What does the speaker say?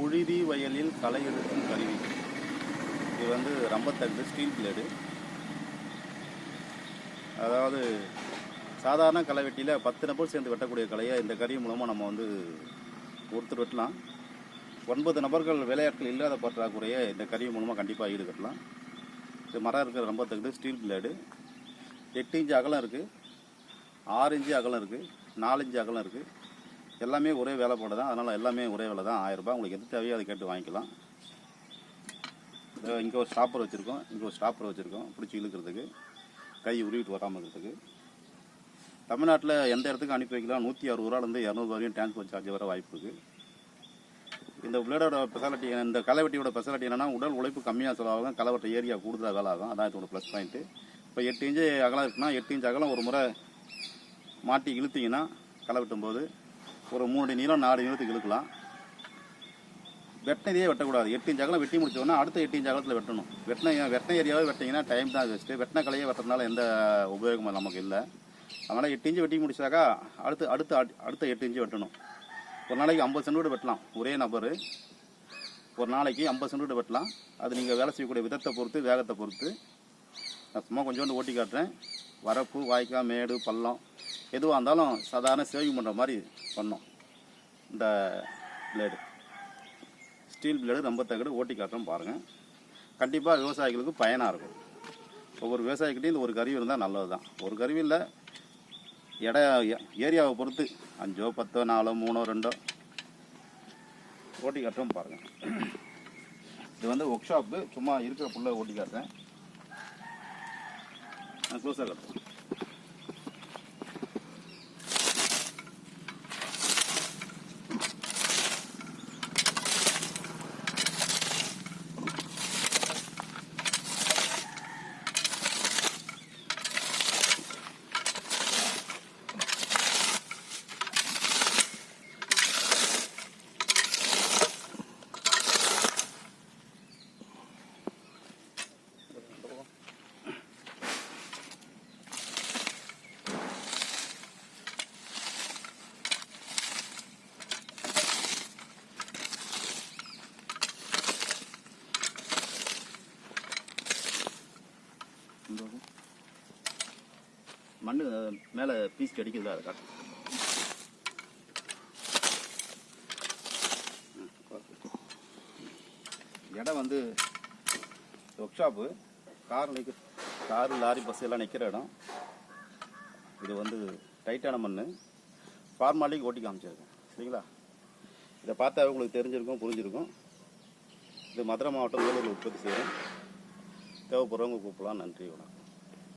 புழுதி வயலில் களை எடுக்கும் கருவி. இது வந்து ரம்பத்தண்டு ஸ்டீல் பிளேடு அதாவது சாதாரண களை வெட்டியில் பத்து நபர் சேர்ந்து வெட்டக்கூடிய கலையை இந்த கருவி மூலமாக நம்ம வந்து ஒருத்தர் வெட்டலாம். ஒன்பது நபர்கள் வேலையாட்கள் இல்லாத பற்றாக்குறையை இந்த கருவி மூலமாக கண்டிப்பாக ஈடுகட்டலாம் இது மரம் இருக்கிற ரம்பத்தண்டு ஸ்டீல் பிளேடு எட்டு இன்ச்சு அகலம் இருக்குது ஆறு இன்ச்சு அகலம் இருக்குது நாலு இன்ச்சு அகலம் இருக்குது எல்லாமே ஒரே வேலை போட தான் அதனால் எல்லாமே ஒரே வேலை தான். ஆயிரரூபா உங்களுக்கு எது தேவையோ அதை கேட்டு வாங்கிக்கலாம். இங்கே ஒரு ஸ்டாப்பர் வச்சுருக்கோம். இங்கே ஒரு ஸ்டாப்பர் வச்சுருக்கோம். பிடிச்சி இழுக்கிறதுக்கு. கை உருவிட்டு வராமல் இருக்கிறதுக்கு. தமிழ்நாட்டில் எந்த இடத்துக்கு அனுப்பி வைக்கலாம். நூற்றி அறுபது ரூபாலேருந்து இரநூறு வரையும் டிரான்ஸ்போர்ட் சார்ஜ் வர வாய்ப்பு இருக்குது இந்த பிளேடோட ஸ்பெஷாலிட்டி இந்த களைவெட்டியோட ஸ்பெஷாலிட்டி என்னென்னா உடல் உழைப்பு கம்மியாக செலவாகும். களைவெட்ட ஏரியா கூடுதலாக வேலை ஆகும். அதான் இதோட ப்ளஸ் பாயிண்ட்டு இப்போ எட்டு இன்ச்சு அகலம் இருக்குன்னா எட்டு இன்ச்சு அகலம் ஒரு முறை மாட்டி இழுத்திங்கன்னா களை வெட்டும் போது ஒரு மூணு அடி நீளம் நாலு நீளத்துக்கு இழுக்கலாம். வெட்டினதே வெட்டக்கூடாது. எட்டு இன்ச் அகலம் வெட்டி முடிச்சோன்னா அடுத்த எட்டு இன்ச் அகலத்தில் வெட்டணும். வெட்டின வெட்டின ஏரியாவே வெட்டிங்கன்னா டைம் தான் வேஸ்ட்டு வெட்டின கலையை வெட்டுறதுனால எந்த உபயோகமும் நமக்கு இல்லை. அதனால் எட்டு இன்ச்சு வெட்டி முடிச்சாக்கா அடுத்து அடுத்து அடுத்த எட்டு இன்ச்சு வெட்டணும். ஒரு நாளைக்கு ஐம்பது சென்ட் வெட்டலாம். ஒரே நபர். ஒரு நாளைக்கு ஐம்பது சென்ட் வெட்டலாம். அது நீங்கள் வேலை செய்யக்கூடிய விதத்தை பொறுத்து வேகத்தை பொறுத்து. நான் சும்மா கொஞ்சோண்டு ஓட்டி காட்டுறேன். வரப்பு வாய்க்கால் மேடு பள்ளம். எதுவாக இருந்தாலும் சாதாரண சேவிங் பண்ணுற மாதிரி பண்ணோம். இந்த பிளேடு ஸ்டீல் பிளேடு ரொம்ப தகடு ஓட்டி காட்டுறோம் பாருங்கள் கண்டிப்பாக விவசாயிகளுக்கு பயனாக இருக்கும். ஒவ்வொரு விவசாயிக்கிட்டையும் இந்த ஒரு கருவி இருந்தால் நல்லது தான் ஒரு கருவி இல்லை இட ஏரியாவை பொறுத்து அஞ்சோ பத்தோ நாலோ மூணோ ரெண்டோ ஓட்டி காட்டுறோம் பாருங்கள் இது வந்து ஒர்க் ஷாப்பு சும்மா இருக்கிற புள்ள ஓட்டி காட்டுறேன். நான் க்ளோஸாக காட்டுறேன். மண்ணு மேலே பீஸ் கடிக்குதுல அதை காட்டு. இடம் வந்து ஒர்க் ஷாப்பு கார் நிற்க காரு லாரி பஸ் எல்லாம் நிற்கிற இடம். இது வந்து டைட்டான மண் ஃபார்மாலிக்கு ஓட்டி காமிச்சிருக்கேன் சரிங்களா? இதை பார்த்தா உங்களுக்கு தெரிஞ்சிருக்கும் புரிஞ்சிருக்கும். இது மதுரை மாவட்டம் வேலூர் உற்பத்தி செய்கிறேன் தேவைப்படுறவங்க கூப்பிடலாம். நன்றி வணக்கம்.